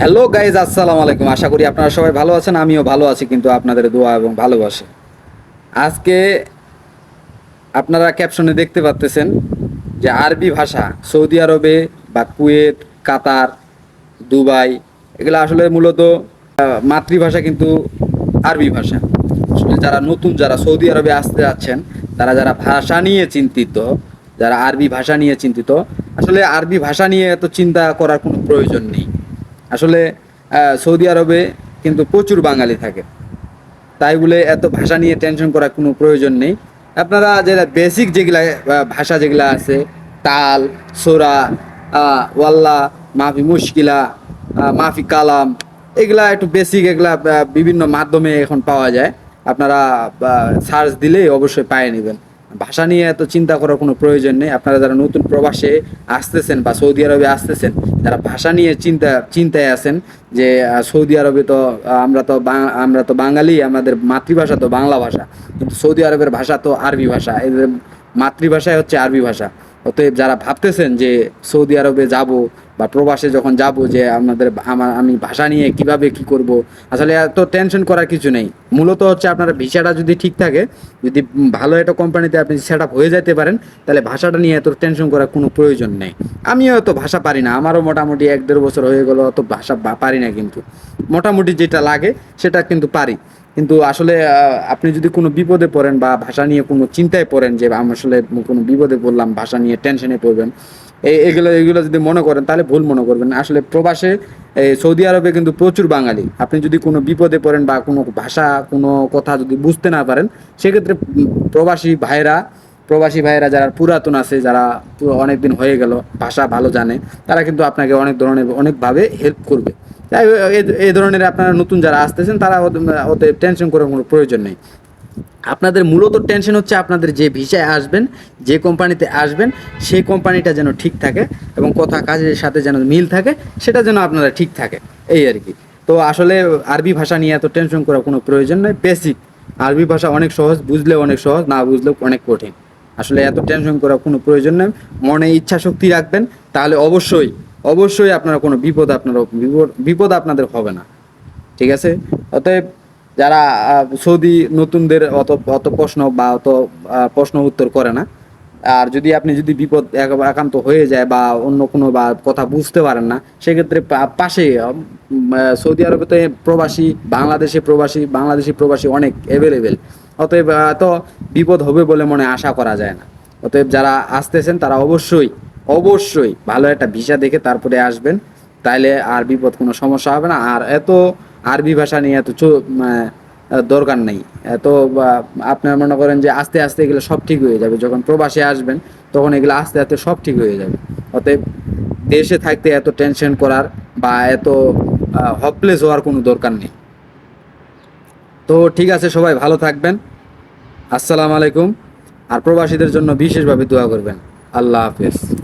Hello guys আসসালামু আলাইকুম। আশা করি আপনারা সবাই ভালো আছেন, আমিও ভালো আছি, কিন্তু আপনাদের দোয়া এবং ভালোবাসে। আজকে আপনারা ক্যাপশনে দেখতে পাচ্তেছেন যে আরবি ভাষা, সৌদি আরবে বা কুয়েত, কাতার, দুবাই, এগুলো আসলে মূলত মাতৃভাষা কিন্তু আরবি ভাষা। আসলে যারা নতুন, যারা সৌদি আরবে আসতে যাচ্ছেন, তারা যারা ভাষা নিয়ে চিন্তিত, যারা আরবি ভাষা নিয়ে চিন্তিত, আসলে আরবি ভাষা নিয়ে এত চিন্তা করার কোনো প্রয়োজন নেই। আসলে সৌদি আরবে কিন্তু প্রচুর বাঙালি থাকে। তাই বলে এত ভাষা নিয়ে টেনশন করার কোনো প্রয়োজন নেই। আপনারা যেটা বেসিক যেগুলা ভাষা যেগুলা আছে, তাল, সোরা ওয়াল্লা, মাফি মুশকিলা মাফি কালাম, এগুলা একটু বেসিক এগুলা বিভিন্ন মাধ্যমে এখন পাওয়া যায়। আপনারা সার্চ দিলেই অবশ্যই পায়ে নেবেন। ভাষা নিয়ে এত চিন্তা করার কোনো প্রয়োজন নেই। আপনারা যারা নতুন প্রবাসে আসতেছেন বা সৌদি আরবে আসতেছেন যারা ভাষা নিয়ে চিন্তা, চিন্তায় আছেন যে সৌদি আরবে তো আমরা তো আমরা তো বাঙালি, আমাদের মাতৃভাষা তো বাংলা ভাষা। কিন্তু সৌদি আরবের ভাষা তো আরবি ভাষা। এদের মাতৃভাষাই হচ্ছে আরবি ভাষা। অতএব যারা ভাবতেছেন যে সৌদি আরবে যাব বা প্রবাসে যখন যাব যে আমাদের আমার, আমি ভাষা নিয়ে কীভাবে কি করব, আসলে এত টেনশন করার কিছু নেই। মূলত হচ্ছে আপনার ভিসাটা যদি ঠিক থাকে, যদি ভালো একটা কোম্পানিতে আপনি সেট আপ হয়ে যেতে পারেন, তাহলে ভাষাটা নিয়ে এত টেনশন করার কোনো প্রয়োজন নেই। আমিও তো ভাষা পারি না, আমারও মোটামুটি এক দেড় বছর হয়ে গেলো, অত ভাষা পারি না কিন্তু। মোটামুটি যেটা লাগে, সেটা কিন্তু পারি। কিন্তু আসলে আপনি যদি কোনো বিপদে পড়েন বা ভাষা নিয়ে কোনো চিন্তায় পড়েন যে, আমি আসলে কোনো বিপদে পড়লাম, ভাষা নিয়ে টেনশনে পড়বেন এগুলো এগুলো যদি মনে করেন, তাহলে ভুল মনে করবেন আসলে প্রবাসে সৌদি আরবে কিন্তু প্রচুর বাঙালি। আপনি যদি কোনো বিপদে পড়েন বা কোনো ভাষা, কোনো কথা যদি বুঝতে না পারেন, সেক্ষেত্রে প্রবাসী ভাইরা প্রবাসী ভাইয়েরা যারা পুরাতন আছে, যারা অনেক দিন হয়ে গেল, ভাষা ভালো জানে, তারা কিন্তু আপনাকে অনেক ধরনের, অনেকভাবে হেল্প করবে। তাই এই ধরনের আপনারা নতুন যারা আসতেছেন, তারা ওতে টেনশন করার কোনো প্রয়োজন নেই। আপনাদের মূলত টেনশন হচ্ছে আপনাদের যে ভিসায় আসবেন, যে কোম্পানিতে আসবেন, সেই কোম্পানিটা যেন ঠিক থাকে এবং কথা কাজের সাথে যেন মিল থাকে, সেটা যেন আপনারা ঠিক থাকে, এই আর কি। তো আসলে আরবি ভাষা নিয়ে এত টেনশন করার কোনো প্রয়োজন নেই বেসিক আরবি ভাষা অনেক সহজ, বুঝলেও অনেক সহজ, না বুঝলেও অনেক কঠিন। আসলে এত টেনশন করার কোনো প্রয়োজন নেই, মনে ইচ্ছা শক্তি রাখবেন, তাহলে অবশ্যই অবশ্যই আপনারা কোনো বিপদ আপনারা বিপদ আপনাদের হবে না। ঠিক আছে? অতএব যারা সৌদি নতুনদের অত অত প্রশ্ন বা অত প্রশ্ন উত্তর করে না। আর যদি আপনি যদি বিপদ এক- একান্ত হয়ে যায় বা অন্য কোনো বা কথা বুঝতে পারেন না, সেক্ষেত্রে পাশে সৌদি আরবে তো প্রবাসী, বাংলাদেশে প্রবাসী, বাংলাদেশি প্রবাসী অনেক অ্যাভেলেবেল অতএব এত বিপদ হবে বলে মনে আশা করা যায় না। অতএব যারা আসতেছেন, তারা অবশ্যই অবশ্যই ভালো একটা ভিসা দেখে তারপরে আসবেন। তাইলে আর বিপদ কোনো সমস্যা হবে না। আর এত আরবি ভাষা নিয়ে এত দরকার নেই। বা, আপনার মনে করেন যে আস্তে আস্তে এগুলো সব ঠিক হয়ে যাবে। যখন প্রবাসে আসবেন তখন এগুলো আস্তে আস্তে সব ঠিক হয়ে যাবে। অতএব দেশে থাকতে এত টেনশন করার বা এত হপলেস হওয়ার কোনো দরকার নেই। তো ঠিক আছে সবাই ভালো থাকবেন। আসসালামু আলাইকুম। আর প্রবাসীদের জন্য বিশেষভাবে দোয়া করবেন। আল্লাহ হাফেজ।